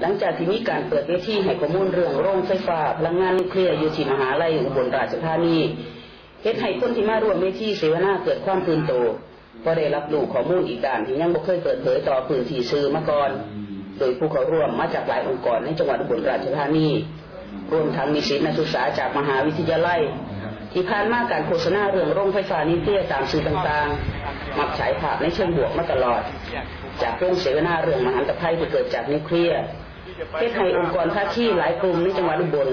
หลังจากที่มีการเปิดเวทีให้ข้อมูลเรื่องโรงไฟฟ้าพลังงานนิวเคลียร์อยู่ที่มหาลัยอุบลราชธานีเฮ็ดให้คนที่มาร่วมเวทีเสวนาเกิดความตื่นโตเพราะได้รับรู้ข้อมูลอีกด้านที่ยังบ่เคยเปิดเผยต่อพื้นที่สื่อมาก่อน โดยผู้เข้าร่วมมาจากหลายองค์กรในจังหวัดอุบลราชธานีรวมทั้งนิสิตนักศึกษาจากมหาวิทยาลัย ที่ผ่านมาการโฆษณาเรื่องโรงไฟฟ้านิวเคลียร์ตามสื่อต่างๆ มักฉายภาพในเชิงบวกมาตลอด จากโรงเสวนาเรื่องมหันตภัยที่เกิดจากนิวเคลียร์ เฮ็ดให้องค์กรภาคีหลายกลุ่มในจังหวัดอุบล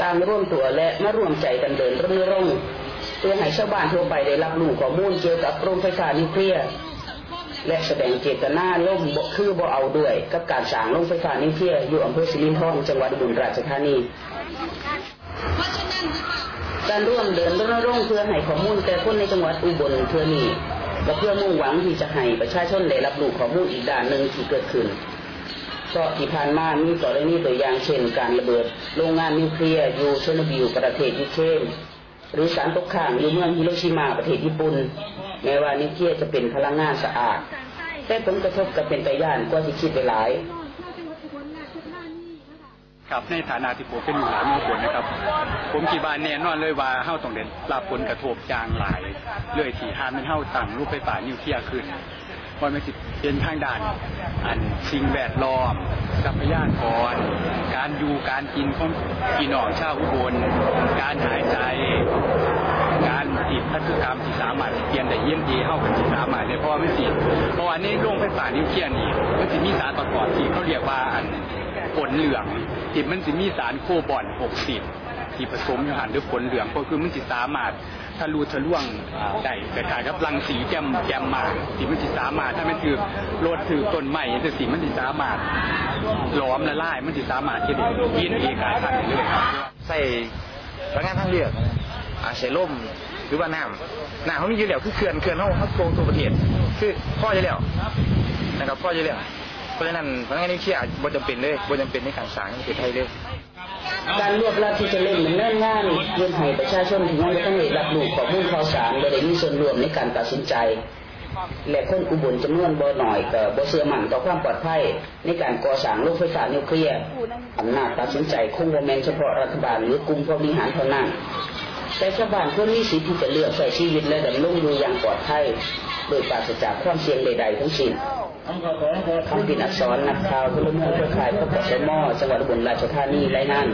ต่างร่วมตัวและมาร่วมใจกันเดินรณรงค์เพื่อให้ชาวบ้านทั่วไปได้รับรู้ข้อมูลเกี่ยวกับโรงไฟฟ้านิวเคลียร์และแสดงเจตนาล่มบ่คือบ่เอาด้วย กับการสร้างโรงไฟฟ้านิวเคลียร์อยู่อำเภอสิรินธรจังหวัดอุบลราชธานีการร่วมเดินรณรงค์เพื่อให้ข้อมูลแก่คนในจังหวัดอุบลเพื่อนี้และเพื่อมุ่งหวังที่จะให้ประชาชนได้รับรู้ข้อมูลอีกด้านหนึ่งที่เกิดขึ้น เพราะที่ผ่านมามีกรณีตัวอย่างเช่น การระเบิดโรงงานนิวเคลียร์อยู่เชอร์โนบิลประเทศยูเครนหรือสารตกค้างอยู่เมืองฮิโรชิมาประเทศญี่ปุ่นแม้ว่านิวเคลียร์จะเป็นพลังงานสะอาด แต่ผลกระทบกับเป็นไปย่านกว่าที่คิดไปหลายครับในฐานะที่ผมเป็นหลายหมู่คนนะครับ ผมคิดว่าแน่นอนเลยว่าเฮาต้องได้รับผลกระทบจางหลายเลยที่หามันเฮาตั้งรูปไฟฟ้านิวเคลียร์ขึ้น เพรามันสิเป็นทางด้านอันสิ่งแวดล้อมทรัพยากรการอยู่การกินของพี่น้องชาวอุบลการหายใจการติดพันธุกรรมที่สามารถเปลี่ยนได้เยี่ยมดีเข้ากับที่สามารถได้เพราะว่ามันสิเพราะว่าในโรงไฟฟ้านิวเคลียร์นี่มันสิมีสารประกอบที่เขาเรียกว่าอัน ผลเหลืองที่มันสิมีสารโคบอล60 ที่ผสมอยู่หันด้วยผลเหลืองก็คือมันสิสามารถทะลุทะลวงได้แต่กายกับรังสีแจมแจมมาที่มันสิสามารถถ้ามันคือโลดถือต้นไม้จังซี่มันสิสามารถหลอมละลายมันสิสามารถที่จะยินเอกายพันธุ์ได้เลยใส่พลังงานทางเลือกอาใส่ล่มหรือว่าน้ำน้ำเขามีอยู่แล้วคือเขื่อนเขื่อนเขาเขาโกงตัวประเทศคือพ่ออยู่แล้วนะครับพ่ออยู่แล้ว เพราะฉะนั้นพลังงานนิวเคลียร์บ่จำเป็นเลยบ่จำเป็นในการสร้างประเทศไทยเลยการรวบรัดที่จะเล่นมันเนิ่นง่านเพื่อให้ประชาชนที่ยังไม่ทันได้รับรู้ข้อมูลข่าวสารบ่ได้มีส่วนร่วมในการตัดสินใจ และคนอุบลจำนวนบ่น้อยก็บ่เชื่อมั่นต่อความปลอดภัยในการก่อสร้างโรงไฟฟ้านิวเคลียร์อำนาจตัดสินใจคงบ่แม่นเฉพาะรัฐบาลหรือกลุ่มผู้บริหารเท่านั้นแต่ชาวบ้านควรมีสิทธิ์ที่จะเลือกใช้ชีวิตและดำรงอยู่อย่างปลอดภัยโดยปราศจากความเสี่ยงใดๆทั้งสิ้น ทำผิดอักษรนักข่าวพลเมืองเครือข่ายพกสมจังหวัดอุบลราชธานีรายงาน